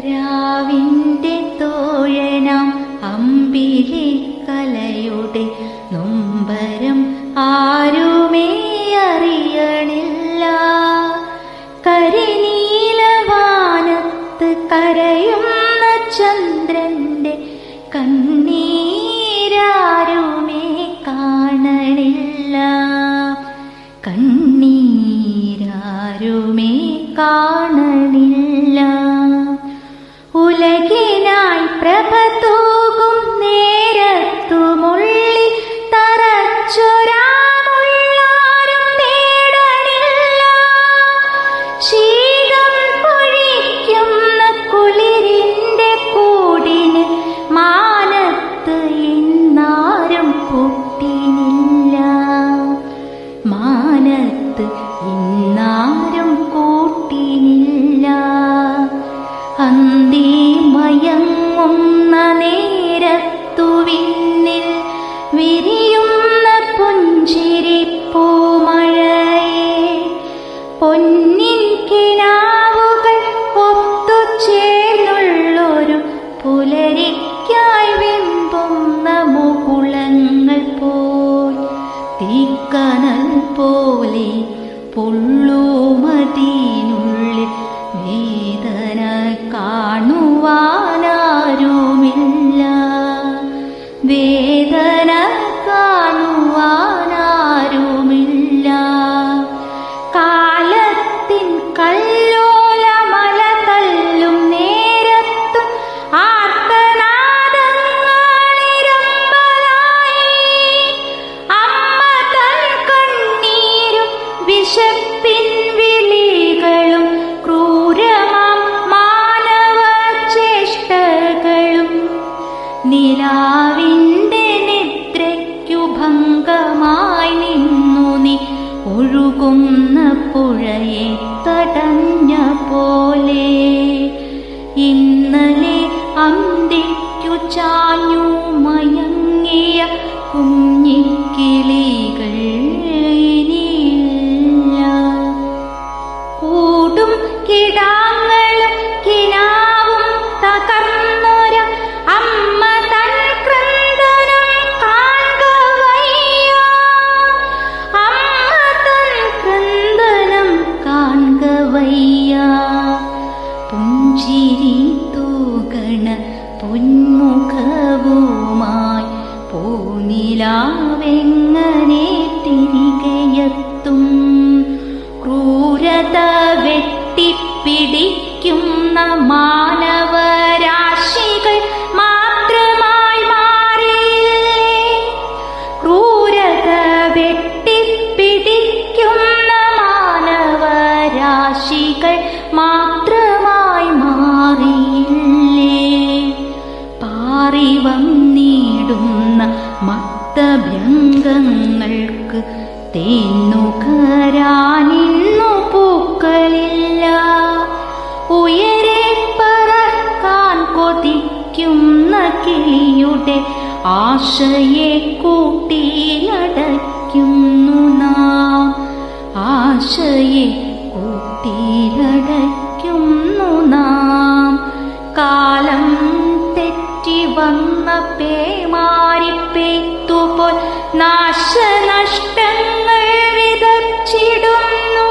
രാവിന്റെ തോഴനാം അമ്പിളി കലയുടെ നൊമ്പരം ആരുമേ അറിയണില്ല. കരിനീലവാനത്ത് കരയുന്ന ചന്ദ്രന്റെ കണ്ണീരാരുമേ കാണണില്ല. കണ്ണീരാരുമേ കാണണില്ല കിനാവുകൾ ഒത്തുചേർന്നുള്ളൊരു മുകുളങ്ങൾ തീക്കനൽ പോലെ പൊള്ളുമതിനുള്ളിൽ വേദന കാണുവാനാരുമില്ല ഒഴുകുന്ന പുഴയെ തടഞ്ഞ പോലെ ഇന്നലെ അന്തിക്കു ചാഞ്ഞു മയങ്ങിയ കുഞ്ഞിക്കിളികൾ പുഞ്ചിരി തൂകണ പൊന്മുഖവുമായി പൂനിലാവെങ്ങനെ തിരികെയെത്തും? ക്രൂരത വെട്ടിപ്പിടിക്കുന്ന മാനവരാശികൾ മാത്രമായി മാറിയില്ലേ? ക്രൂരത വെട്ടിപ്പിടിക്കുന്ന മാനവരാശികൾ മാത്രമായി മത്തഭ്യംഗങ്ങൾക്ക് തേന്നുകരാനിന്നു പൂക്കളില്ല. ഉയരെ പറക്കാൻ കൊതിക്കുന്ന കിളിയുടെ ആശയെ കൂട്ടിലടയ്ക്കുന്നു നാം. ആശയെ കൂട്ടിലടയ്ക്കുന്നു നാം. കാലം തെറ്റി വന്ന പേമാരി നാശനഷ്ടങ്ങൾ വിതച്ചിടുന്നു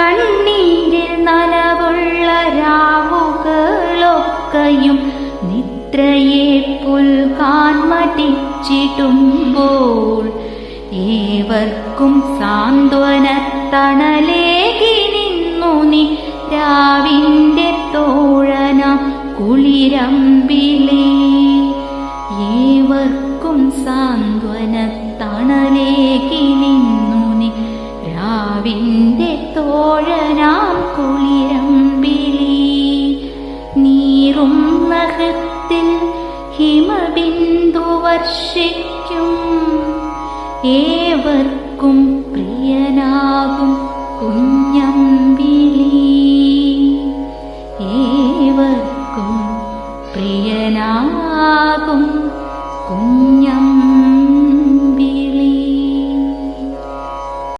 കണ്ണീരിൽ നനവുള്ള രാവുകളൊക്കെയും നിദ്രയെ പുൽകാൻ മടിച്ചിടുമ്പോൾ ഏവർക്കും സാന്ത്വന തണലേകി നിന്നു. നീ രാവിന്റെ തോഴന കുളിരമ്പിലേ തോഴനാം കുളിരമ്പിലി നീറും നഖത്തിൽ ഹിമബിന്ദു വർഷിക്കും. ഏവർക്കും